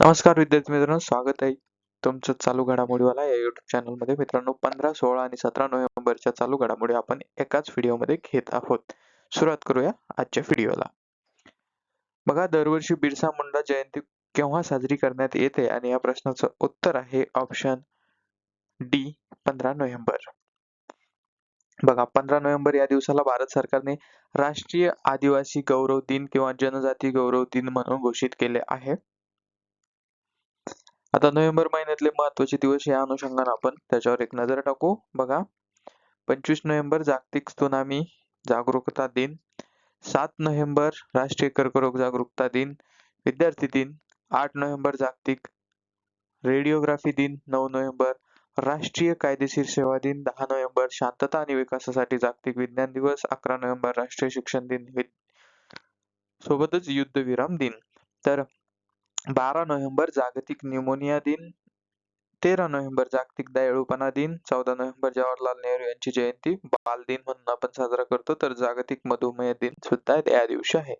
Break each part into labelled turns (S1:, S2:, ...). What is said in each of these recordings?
S1: नमस्कार विद्यार्थी मित्रांनो स्वागत आहे तुमचं चालू घडामोडीवाला या युट्यूब चॅनलमध्ये मित्रांनो पंधरा सोळा आणि सतरा नोव्हेंबरच्या चालू घडामोडी आपण एकाच व्हिडिओमध्ये घेत आहोत. सुरुवात करूया आजच्या व्हिडिओला बघा दरवर्षी बिरसा मुंडा जयंती केव्हा साजरी करण्यात येते आणि या प्रश्नाचं उत्तर आहे ऑप्शन डी पंधरा नोव्हेंबर. बघा पंधरा नोव्हेंबर या दिवसाला भारत सरकारने राष्ट्रीय आदिवासी गौरव दिन किंवा जनजाती गौरव दिन म्हणून घोषित केले आहे. आता नोव्हेंबर महिन्यातले महत्त्वाचे दिवस या अनुषंगाने आपण त्याच्यावर एक नजर टाकू. बघा पंचवीस नोव्हेंबर जागतिक सुनामी जागरूकता दिन सात नोव्हेंबर राष्ट्रीय कर्करोग जागरूकता दिन विद्यार्थी दिन आठ नोव्हेंबर जागतिक रेडिओग्राफी दिन नऊ नोव्हेंबर राष्ट्रीय कायदेशीर सेवा दिन दहा नोव्हेंबर शांतता आणि विकासासाठी जागतिक विज्ञान दिवस अकरा नोव्हेंबर राष्ट्रीय शिक्षण दिन सोबतच युद्धविराम दिन. तर बारा नोव्हेंबर जागतिक न्यूमोनिया दिन तेरा नोव्हेंबर जागतिक दयाळूपणा दिन चौदा नोव्हेंबर जवाहरलाल नेहरू यांची जयंती बाल दिन म्हणून आपण साजरा करतो तर जागतिक मधुमेह दिन सुद्धा या दिवशी आहे.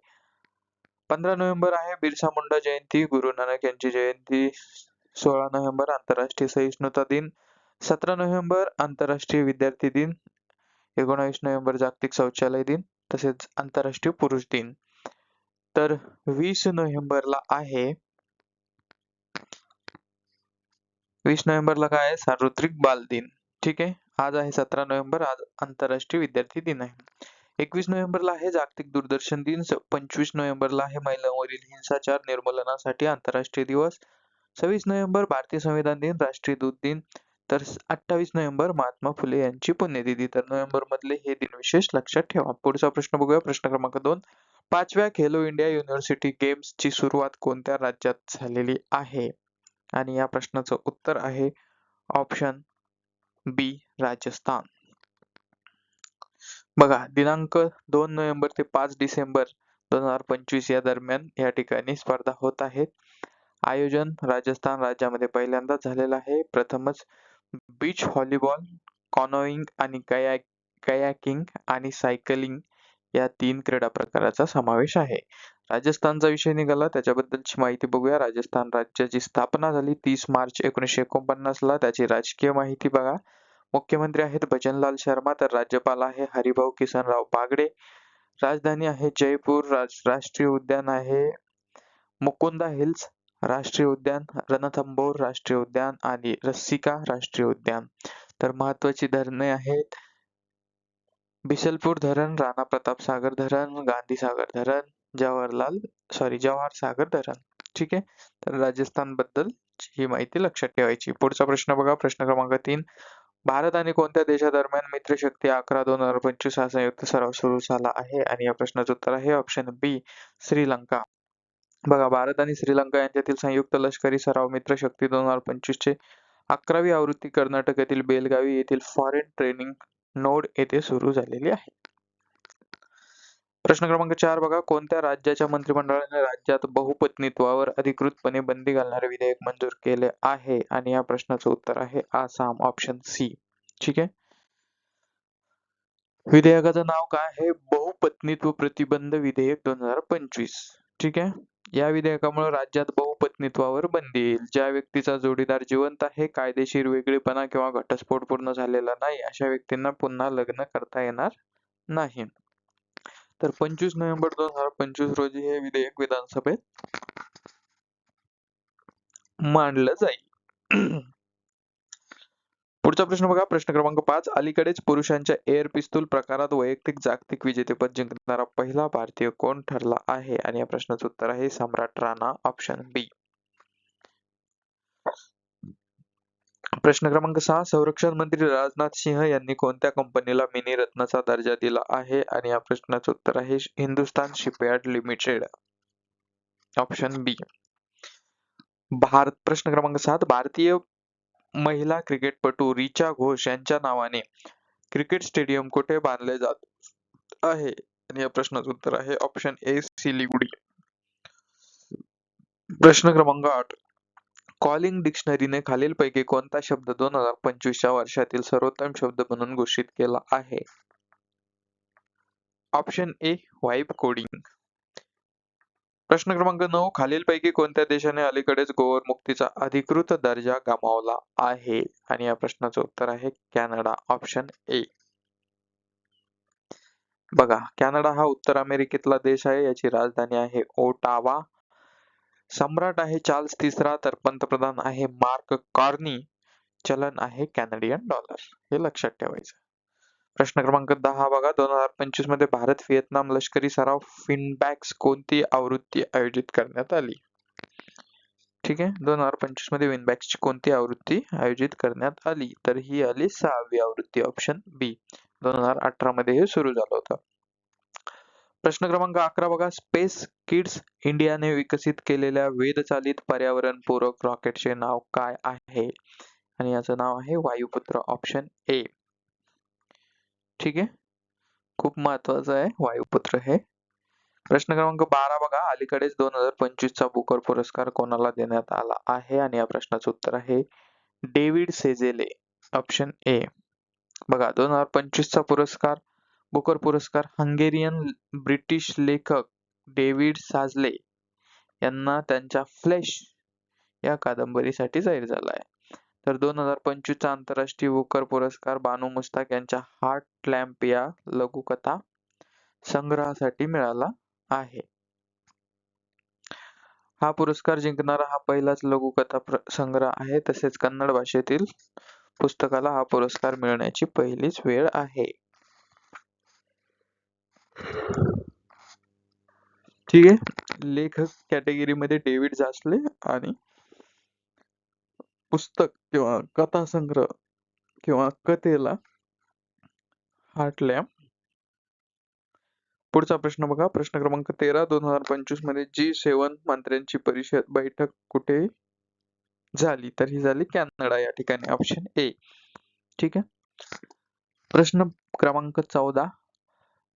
S1: पंधरा नोव्हेंबर आहे बिरसा मुंडा जयंती गुरु नानक यांची जयंती सोळा नोव्हेंबर आंतरराष्ट्रीय सहिष्णुता दिन सतरा नोव्हेंबर आंतरराष्ट्रीय विद्यार्थी दिन एकोणावीस नोव्हेंबर जागतिक शौचालय दिन तसेच आंतरराष्ट्रीय पुरुष दिन. तर वीस नोव्हेंबरला आहे वीस नोव्हेंबरला काय आहे? सार्वत्रिक बाल दिन. ठीक आहे? आज आहे सतरा नोव्हेंबर आज आंतरराष्ट्रीय विद्यार्थी दिन आहे. एकवीस नोव्हेंबरला आहे जागतिक दूरदर्शन दिन. पंचवीस नोव्हेंबरला आहे महिलांवरील हिंसाचार निर्मूलनासाठी आंतरराष्ट्रीय दिवस. सव्वीस नोव्हेंबर भारतीय संविधान दिन राष्ट्रीय दूध दिन. तर अठ्ठावीस नोव्हेंबर महात्मा फुले यांची पुण्यतिथी. तर नोव्हेंबर मधले हे दिन विशेष लक्षात ठेवा. पुढचा प्रश्न बघूया. प्रश्न क्रमांक दोन. पाचव्या खेलो इंडिया युनिव्हर्सिटी गेम्स ची सुरुवात कोणत्या राज्यात झालेली आहे? आणि या प्रश्नाचं उत्तर आहे ऑप्शन बी राजस्थान. बघा दिनांक दोन नोव्हेंबर ते पाच डिसेंबर दोन हजार पंचवीस या दरम्यान या ठिकाणी स्पर्धा होत आहेत आयोजन राजस्थान राज्यामध्ये पहिल्यांदा झालेलं आहे. प्रथमच बीच व्हॉलीबॉल कॉनोईंग आणि कयाक कयाकिंग आणि सायकलिंग या तीन क्रीडा प्रकाराचा समावेश आहे. राजस्थानचा विषय निघाला. त्याच्याबद्दलची माहिती बघूया. राजस्थान राज्याची स्थापना झाली तीस मार्च एकोणीसशे एकोणपन्नास ला. त्याची राजकीय माहिती बघा. मुख्यमंत्री आहेत भजनलाल शर्मा तर राज्यपाल आहे हरिभाऊ किसनराव बागडे राजधानी आहे जयपूर. राज राष्ट्रीय उद्यान आहे मुकुंदा हिल्स. राष्ट्रीय उद्यान रणथंबोर राष्ट्रीय उद्यान आणि रस्सिका राष्ट्रीय उद्यान. तर महत्वाची धरणे आहेत. बिसलपूर धरण राणा प्रताप सागर धरण गांधी सागर धरण जवाहरलाल सॉरी जवाहर सागर धरण. ठीक आहे? तर राजस्थानबद्दल ही माहिती लक्षात ठेवायची. पुढचा प्रश्न बघा. प्रश्न क्रमांक तीन. भारत आणि कोणत्या देशादरम्यान मित्रशक्ती अकरा दोन हजार पंचवीस हा संयुक्त सराव सुरू झाला आहे? आणि या प्रश्नाचं उत्तर आहे ऑप्शन बी श्रीलंका. बघा भारत आणि श्रीलंका यांच्यातील संयुक्त लष्करी सराव मित्रशक्ती दोन हजार पंचवीस चे अकरावी आवृत्ती कर्नाटक येथील बेलगावी येथील फॉरेन ट्रेनिंग नोड येथे सुरू झालेली आहे. प्रश्न क्रमांक चार बघा. कोणत्या राज्याच्या मंत्रिमंडळाने राज्यात बहुपत्नीत्वावर अधिकृतपणे बंदी घालणारे विधेयक मंजूर केले आहे? आणि या प्रश्नाचं उत्तर आहे आसाम ऑप्शन सी ठीक आहे? विधेयकाचं नाव काय आहे? बहुपत्नीत्व प्रतिबंध विधेयक दोन हजार पंचवीस. ठीक आहे? या विधेयकामुळे राज्यात बहुपत्नीत्वावर बंदी येईल. ज्या व्यक्तीचा जोडीदार जिवंत आहे कायदेशीर वेगळेपणा किंवा घटस्फोट पूर्ण झालेला नाही अशा व्यक्तींना पुन्हा लग्न करता येणार नाही. तर पंचवीस नोव्हेंबर दोन हजार पंचवीस रोजी हे विधेयक विधानसभेत मांडलं जाईल. पुढचा प्रश्न बघा. प्रश्न क्रमांक पाच. अलीकडेच पुरुषांच्या एअर पिस्तूल प्रकारात वैयक्तिक जागतिक विजेतेपद जिंकणारा पहिला भारतीय कोण ठरला आहे? आणि या प्रश्नाचं उत्तर आहे सम्राट राणा. ऑप्शन बी प्रश्न क्रमांक सहा संरक्षण मंत्री राजनाथ सिंह यांनी कोणत्या कंपनीला मिनी रत्नाचा दर्जा दिला आहे? आणि या प्रश्नाचं उत्तर आहे Hindustan shipyard limited. Option B. Bharat प्रश्न क्रमांक सात भारतीय महिला क्रिकेटपटू रिचा घोष यांच्या नावाने क्रिकेट स्टेडियम कुठे बांधले जात आहे? आणि या प्रश्नाचं उत्तर आहे ऑप्शन ए सिलिगुडी. प्रश्न क्रमांक आठ. कॉलिंग डिक्शनरीने खालीलपैकी कोणता शब्द दोन हजार पंचवीसच्या वर्षातील सर्वोत्तम शब्द म्हणून घोषित केला आहे? Option A vibe coding. प्रश्न क्रमांक नऊ खालीलपैकी कोणत्या देशाने अलीकडेच गोवर मुक्तीचा अधिकृत दर्जा गमावला आहे? आणि या प्रश्नाचं उत्तर आहे कॅनडा. Option A. बघा कॅनडा हा उत्तर अमेरिकेतला देश आहे याची राजधानी आहे ओटावा. सम्राट आहे चार्ल्स तिसरा तर पंतप्रधान आहे मार्क कॉर्नी. चलन आहे कॅनडियन डॉलर. हे लक्षात ठेवायचं. प्रश्न क्रमांक दहा बघा. दोन हजार पंचवीसमध्ये भारत व्हिएतनाम लष्करी सराव फिनबॅक्स कोणती आवृत्ती आयोजित करण्यात आली? ठीक आहे. दोन हजार पंचवीसमध्ये विनबॅक्सची कोणती आवृत्ती आयोजित करण्यात आली? तर ही आली सहावी आवृत्ती ऑप्शन बी. दोन हजार अठरा मध्ये हे सुरू झालं होतं. प्रश्न क्रमांक अकरा बघा. स्पेस किड्स इंडियाने विकसित केलेल्या वेदचालित पर्यावरणपूरक रॉकेटचे नाव काय आहे? आणि याचं नाव आहे वायुपुत्र ऑप्शन ए ठीक आहे? खूप महत्वाचं आहे वायुपुत्र हे. प्रश्न क्रमांक बारा बघा. अलीकडेच दोन हजार पंचवीस चा बुकर पुरस्कार कोणाला देण्यात आला आहे? आणि या प्रश्नाचं उत्तर आहे डेव्हिड सेजेले ऑप्शन ए बघा दोन हजार पंचवीस चा पुरस्कार बुकर पुरस्कार हंगेरियन ब्रिटिश लेखक डेव्हिड साजले यांना त्यांच्या फ्लेश या कादंबरीसाठी जाहीर झाला आहे. तर दोन हजार पंचवीसचा आंतरराष्ट्रीय बुकर पुरस्कार बानू मुस्ताक यांच्या हार्ट लॅम्प या लघुकथा संग्रहासाठी मिळाला आहे. हा पुरस्कार जिंकणारा हा पहिलाच लघुकथा संग्रह आहे. तसेच कन्नड भाषेतील पुस्तकाला हा पुरस्कार मिळण्याची पहिलीच वेळ आहे. ठीक आहे. लेखक कॅटेगरीमध्ये डेव्हिड जासले आणि पुस्तक किंवा कथा संग्रह किंवा कथेला हाटल्या. पुढचा प्रश्न बघा. प्रश्न क्रमांक तेरा दोन हजार पंचवीसमध्ये जी सेवन मंत्र्यांची परिषद बैठक कुठे झाली? तर ही झाली कॅनडा. या ठिकाणी ऑप्शन ए ठीक आहे. प्रश्न क्रमांक चौदा.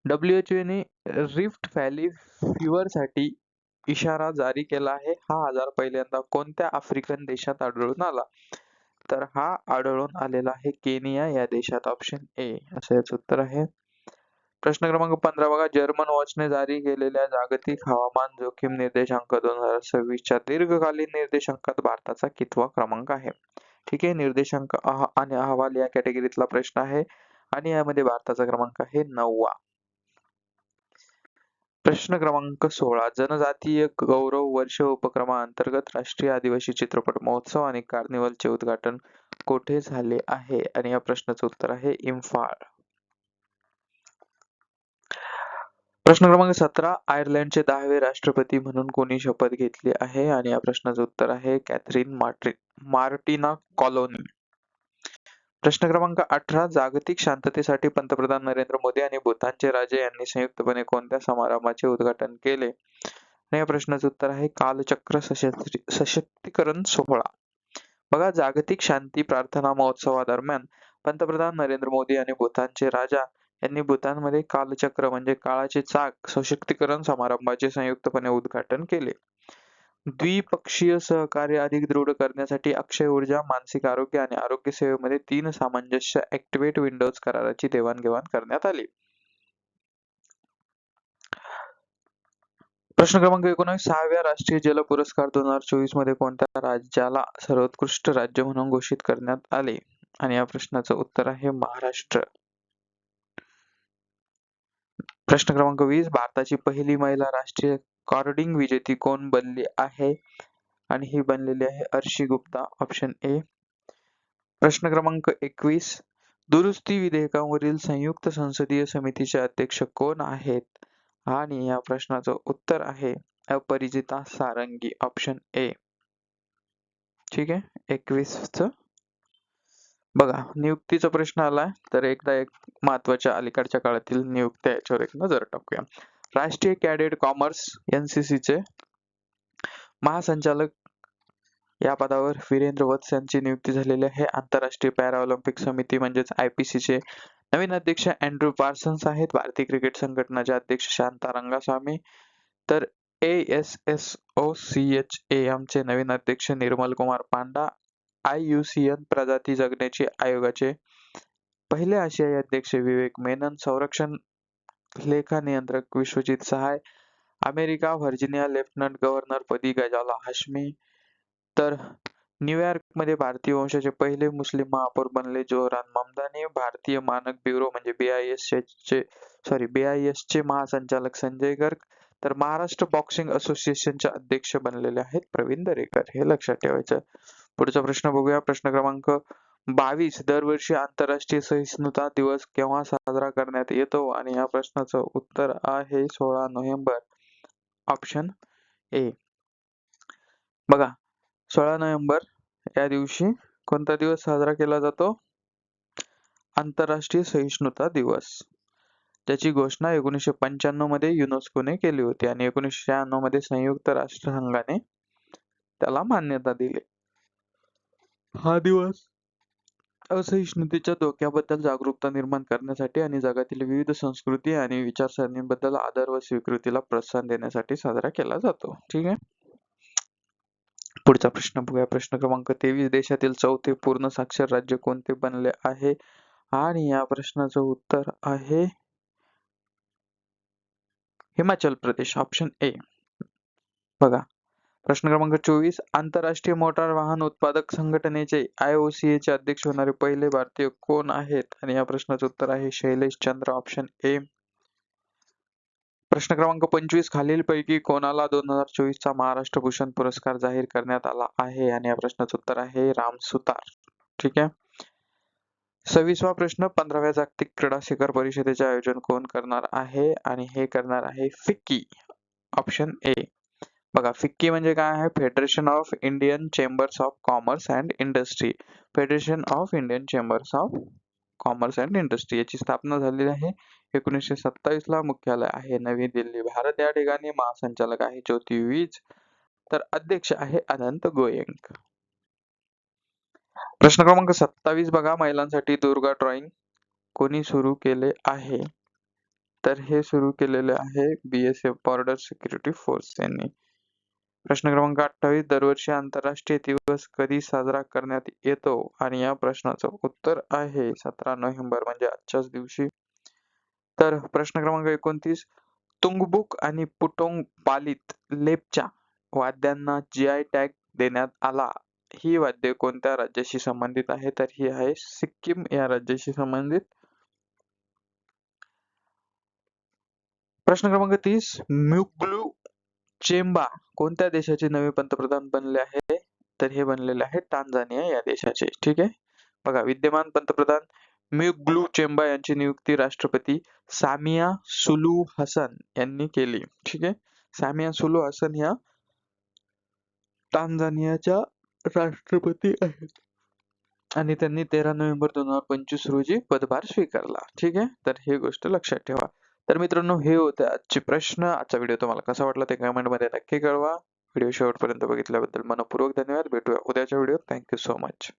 S1: डब्ल्यूएचओ ने रिफ्ट व्हॅली फिवर इशारा जारी केला आहे. हा आजार पहिल्यांदा कोणत्या आफ्रिकन देशात आढळून आला? तर हा आढळून आलेला आहे केनिया या देशात. ऑप्शन ए असं याच उत्तर आहे. प्रश्न क्रमांक पंधरा बघा. जर्मन वॉचने जारी केलेल्या जागतिक हवामान जोखीम निर्देशांक दोन हजार सव्वीसच्या दीर्घकालीन निर्देशांकात भारताचा कितवा क्रमांक आहे? ठीक आहे. निर्देशांक आणि अहवाल या कॅटेगरीतला प्रश्न आहे. आणि यामध्ये भारताचा क्रमांक आहे नववा. प्रश्न क्रमांक सोळा. जनजातीय गौरव वर्ष उपक्रमाअंतर्गत राष्ट्रीय आदिवासी चित्रपट महोत्सव आणि कार्निवलचे उद्घाटन कोठे झाले आहे? आणि या प्रश्नाचं उत्तर आहे इम्फाळ. प्रश्न क्रमांक सतरा. आयर्लंडचे दहावे राष्ट्रपती म्हणून कोणी शपथ घेतली आहे? आणि या प्रश्नाचं उत्तर आहे कॅथरीन मार्टिन मार्टिना कॉलोनी. प्रश्न क्रमांक अठरा जागतिक शांततेसाठी पंतप्रधान नरेंद्र मोदी आणि भूतानचे राजे यांनी संयुक्तपणे कोणत्या समारंभाचे उद्घाटन केले? या प्रश्नाचं उत्तर आहे कालचक्र सशक्तीकरण सोहळा. बघा जागतिक शांती प्रार्थना महोत्सवादरम्यान पंतप्रधान नरेंद्र मोदी आणि भूतानचे राजा यांनी भूतानमध्ये कालचक्र म्हणजे काळाचे चाक सशक्तीकरण समारंभाचे संयुक्तपणे उद्घाटन केले. द्विपक्षीय सहकार्य अधिक दृढ करण्यासाठी अक्षय ऊर्जा मानसिक आरोग्य आणि आरोग्य सेवेमध्ये तीन सामंजस्य ऍक्टिव्हेट विंडोज कराराची देवाणघेवाण करण्यात आली. प्रश्न क्रमांक एकोणीस सहाव्या राष्ट्रीय जल पुरस्कार दोन हजार चोवीसमध्ये कोणत्या राज्याला सर्वोत्कृष्ट राज्य म्हणून घोषित करण्यात आले? आणि या प्रश्नाचं उत्तर आहे महाराष्ट्र. प्रश्न क्रमांक वीस भारताची पहिली महिला राष्ट्रीय कॉर्डिंग विजेती कोण बनली आहे? आणि ही बनलेली आहे अर्शी गुप्ता ऑप्शन ए प्रश्न क्रमांक एकवीस. दुरुस्ती विधेयकावरील संयुक्त संसदीय समितीचे अध्यक्ष कोण आहेत? आणि या प्रश्नाचं उत्तर आहे अपरिजिता सारंगी ऑप्शन ए ठीक आहे? एकवीसच. बघा नियुक्तीचा प्रश्न आलाय तर एकदा एक महत्त्वाच्या अलीकडच्या काळातील नियुक्त्या याच्यावर एक नजर टाकूया. राष्ट्रीय कॅडेट कॉमर्स एनसीसी चे महासंचालक या पदावर वीरेंद्र वत्स यांची नियुक्ती झालेली आहे. आंतरराष्ट्रीय पॅराऑलिम्पिक समिती म्हणजेच आयपीसी चे नवीन अध्यक्ष अँड्रू पार्सन्स आहेत. भारतीय क्रिकेट संघटनाचे अध्यक्ष शांता रंगास्वामी तर A S S O C H A एमचे नवीन अध्यक्ष Nirmal Kumar Panda I U C N प्रजाती जगण्याची आयोगाचे पहिले आशियाई अध्यक्ष विवेक मेनन संरक्षण लेखा नियंत्रक Vishwajit Sahay America Virginia lieutenant governor पदी गजाला हाशमी. तर न्यूयॉर्कमध्ये भारतीय वंशाचे पहिले मुस्लिम महापौर बनले जोहरान ममदानी. भारतीय मानक ब्युरो म्हणजे बीआयएस चे सॉरी बीआयएस चे महासंचालक संजय गर्ग. तर महाराष्ट्र बॉक्सिंग असोसिएशनचे अध्यक्ष बनलेले आहेत प्रवीण दरेकर. हे लक्षात ठेवायचं पुढचा प्रश्न बघूया. प्रश्न क्रमांक बावीस दरवर्षी आंतरराष्ट्रीय सहिष्णुता दिवस केव्हा साजरा करण्यात येतो? आणि या प्रश्नाचं उत्तर आहे सोळा नोव्हेंबर. Option A. बघा सोळा नोव्हेंबर या दिवशी कोणता दिवस साजरा केला जातो? आंतरराष्ट्रीय सहिष्णुता दिवस. त्याची घोषणा एकोणीसशे पंच्याण्णवमध्ये युनेस्कोने केली होती आणि एकोणीसशे शहाण्णवमध्ये संयुक्त राष्ट्रसंघाने त्याला मान्यता दिली. हा दिवस असहिष्णुतेच्या धोक्याबद्दल जागरूकता निर्माण करण्यासाठी आणि जगातील विविध संस्कृती आणि विचारसरणीबद्दल आदर व स्वीकृतीला प्रोत्साहन देण्यासाठी साजरा केला जातो. ठीक आहे? पुढचा प्रश्न बघूया. प्रश्न क्रमांक तेवीस. देशातील चौथे पूर्ण साक्षर राज्य कोणते बनले आहे? आणि या प्रश्नाचं उत्तर आहे हिमाचल प्रदेश. ऑप्शन ए बघा. प्रश्न क्रमांक चोवीस. आंतरराष्ट्रीय मोटार वाहन उत्पादक संघटनेचे आयओसीए चे अध्यक्ष होणारे पहिले भारतीय कोण आहेत? आणि या प्रश्नाचं उत्तर आहे शैलेश चंद्र ऑप्शन ए प्रश्न क्रमांक पंचवीस. खालीलपैकी कोणाला दोन हजार चोवीसचा महाराष्ट्र भूषण पुरस्कार जाहीर करण्यात आला आहे? आणि या प्रश्नाचं उत्तर आहे राम सुतार. ठीक आहे? सव्वीसवा प्रश्न. पंधराव्या जागतिक क्रीडा शिखर परिषदेचे आयोजन कोण करणार आहे? आणि हे करणार आहे फिक्की. ऑप्शन ए बघा फिक्की म्हणजे काय आहे? Federation of Indian chambers of commerce and industry federation of Indian chambers of commerce and industry याची स्थापना झालेली आहे एकोणीसशे सत्तावीस ला मुख्यालय आहे नवी दिल्ली. भारत या ठिकाणी महासंचालक आहे ज्योती वीज. तर अध्यक्ष आहे अनंत गोयंक. प्रश्न क्रमांक सत्तावीस बघा. महिलांसाठी दुर्गा ड्रॉइंग कोणी सुरू केले आहे? तर हे सुरू केलेले आहे B S F border security force यांनी. प्रश्न क्रमांक अठ्ठावीस दरवर्षी आंतरराष्ट्रीय दिवस कधी साजरा करण्यात येतो? आणि या प्रश्नाचं उत्तर आहे सतरा नोव्हेंबर म्हणजे आजच्याच दिवशी. तर प्रश्न क्रमांक एकोणतीस तुंगबुक आणि पुटोंग पालित लेपच्या वाद्यांना जी आय टॅग देण्यात आला. ही वाद्य कोणत्या राज्याशी संबंधित आहे? तर ही आहे सिक्कीम या राज्याशी संबंधित. प्रश्न क्रमांक तीस म्युग्लू चेंबा कोणत्या देशाचे नवे पंतप्रधान बनले आहे? तर हे बनलेले आहे टांझानिया या देशाचे. ठीक आहे? बघा विद्यमान पंतप्रधान म्युग्लू चेंबा यांची नियुक्ती राष्ट्रपती सामिया सुलू हसन यांनी केली. ठीक आहे? सामिया सुलू हसन ह्या टांझानियाच्या राष्ट्रपती आहेत. आणि त्यांनी तेरा नोव्हेंबर दोन हजार पंचवीस रोजी पदभार स्वीकारला. ठीक आहे? तर हे गोष्ट लक्षात ठेवा. तर मित्रांनो हे होते आजचे प्रश्न. आजचा व्हिडिओ तुम्हाला कसा वाटला ते कमेंटमध्ये नक्की कळवा. व्हिडिओ शेवटपर्यंत बघितल्याबद्दल मनपूर्वक धन्यवाद. भेटूया उद्याच्या व्हिडिओ थँक्यू सो मच